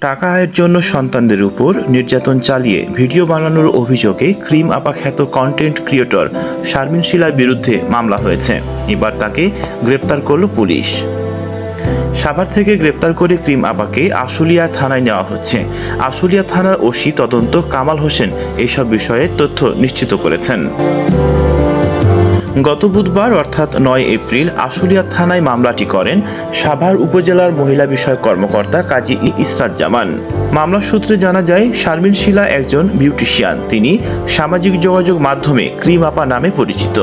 টাকা আয়ের জন্য সন্তানদের উপর নির্যাতন চালিয়ে ভিডিও বানানোর অভিযোগে ক্রিম আপা খ্যাত কন্টেন্ট ক্রিয়েটর শারমিন শিলার বিরুদ্ধে মামলা হয়েছে। এবার তাকে গ্রেপ্তার করল পুলিশ। সাভার থেকে গ্রেপ্তার করে ক্রিম আপাকে আশুলিয়া থানায় নেওয়া হচ্ছে। আশুলিয়া থানার ওসি তদন্ত কামাল হোসেন এইসব বিষয়ে তথ্য নিশ্চিত করেছেন। গত বুধবার, অর্থাৎ নয় এপ্রিল, আশুলিয়া থানায় মামলাটি করেন সাভার উপজেলার মহিলা বিষয়ক কর্মকর্তা কাজী ইসরাত জামান মামলার সূত্রে জানা যায়, শারমিন শিলা একজন বিউটিশিয়ান। তিনি সামাজিক যোগাযোগ মাধ্যমে ক্রিম আপা নামে পরিচিত।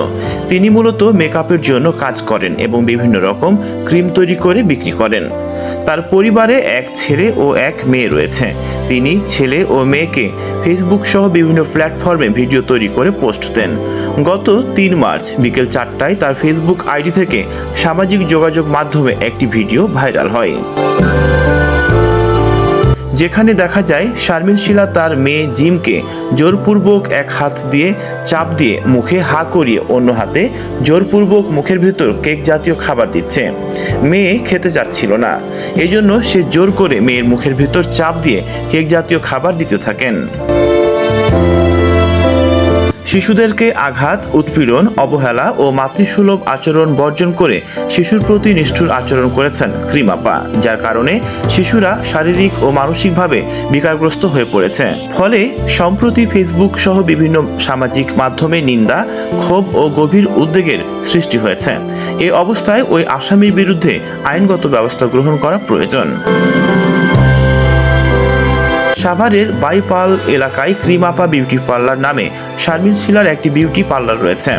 তিনি মূলত মেকআপের জন্য কাজ করেন এবং বিভিন্ন রকম ক্রিম তৈরি করে বিক্রি করেন। তার পরিবারে এক ছেলে ও এক মেয়ে রয়েছে। তিনি ছেলে ও মেয়েকে ফেসবুক সহ বিভিন্ন প্ল্যাটফর্মে ভিডিও তৈরি করে পোস্ট দেন। গত তিন মার্চ বিকেল চারটায় তার ফেসবুক আইডি থেকে সামাজিক যোগাযোগ মাধ্যমে একটি ভিডিও ভাইরাল হয়। যেখানে দেখা যায় শারমিন শিলা তার মেয়ে জিমকে জোরপূর্বক এক হাত দিয়ে চাপ দিয়ে মুখে হা করিয়ে অন্য হাতে জোরপূর্বক মুখের ভেতর কেক জাতীয় খাবার দিচ্ছে। মেয়ে খেতে চাচ্ছিল না। এজন্য সে জোর করে মেয়ের মুখের ভেতর চাপ দিয়ে কেক জাতীয় খাবার দিতে থাকেন। শিশুদেরকে আঘাত, উৎপীড়ন, অবহেলা ও মাতৃসুলভ আচরণ বর্জন করে শিশুর প্রতি নিষ্ঠুর আচরণ করেছেন ক্রিমাপা, যার কারণে শিশুরা শারীরিক ও মানসিকভাবে বিকারগ্রস্ত হয়ে পড়েছে। ফলে সম্প্রতি ফেসবুক সহ বিভিন্ন সামাজিক মাধ্যমে নিন্দা, ক্ষোভ ও গভীর উদ্বেগের সৃষ্টি হয়েছে। এ অবস্থায় ওই আসামির বিরুদ্ধে আইনগত ব্যবস্থা গ্রহণ করা প্রয়োজন। সাভারের বাইপাল এলাকায় ক্রিমাপা বিউটি পার্লার নামে শারমিন শিলার একটি বিউটি পার্লার রয়েছে।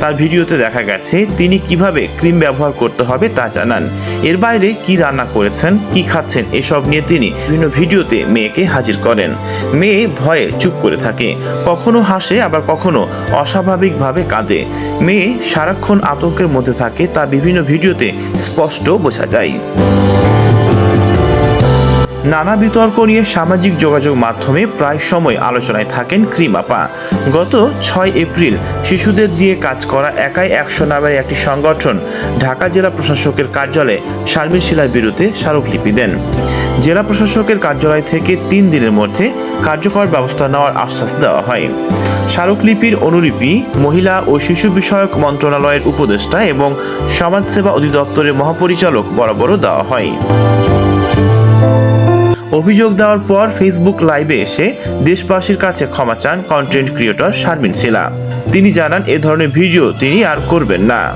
তার ভিডিওতে দেখা গেছে, তিনি কীভাবে ক্রিম ব্যবহার করতে হবে তা জানান। এর বাইরে কি রান্না করেছেন, কি খাচ্ছেন, এসব নিয়ে তিনি বিভিন্ন ভিডিওতে মেয়েকে হাজির করেন। মেয়ে ভয়ে চুপ করে থাকে, কখনো হাসে, আবার কখনো অস্বাভাবিকভাবে কাঁদে। মেয়ে সারাক্ষণ আতঙ্কের মধ্যে থাকে, তা বিভিন্ন ভিডিওতে স্পষ্ট বোঝা যায়। নানা বিতর্ক নিয়ে সামাজিক যোগাযোগ মাধ্যমে প্রায় সময় আলোচনায় থাকেন ক্রিমাপা গত ছয় এপ্রিল শিশুদের দিয়ে কাজ করা একাই একশো নামের একটি সংগঠন ঢাকা জেলা প্রশাসকের কার্যালয়ে শারমিন শিলার বিরুদ্ধে স্মারকলিপি দেন। জেলা প্রশাসকের কার্যালয় থেকে তিন দিনের মধ্যে কার্যকর ব্যবস্থা নেওয়ার আশ্বাস দেওয়া হয়। স্মারকলিপির অনুলিপি মহিলা ও শিশু বিষয়ক মন্ত্রণালয়ের উপদেষ্টা এবং সমাজসেবা অধিদপ্তরের মহাপরিচালক বরাবরও দেওয়া হয়। অভিযোগ দেওয়ার পর ফেসবুক লাইভে এসে দেশবাসীর কাছে ক্ষমা চান কন্টেন্ট ক্রিয়েটর শারমিন শিলা। তিনি জানান, এ ধরনের ভিডিও তিনি আর করবেন না।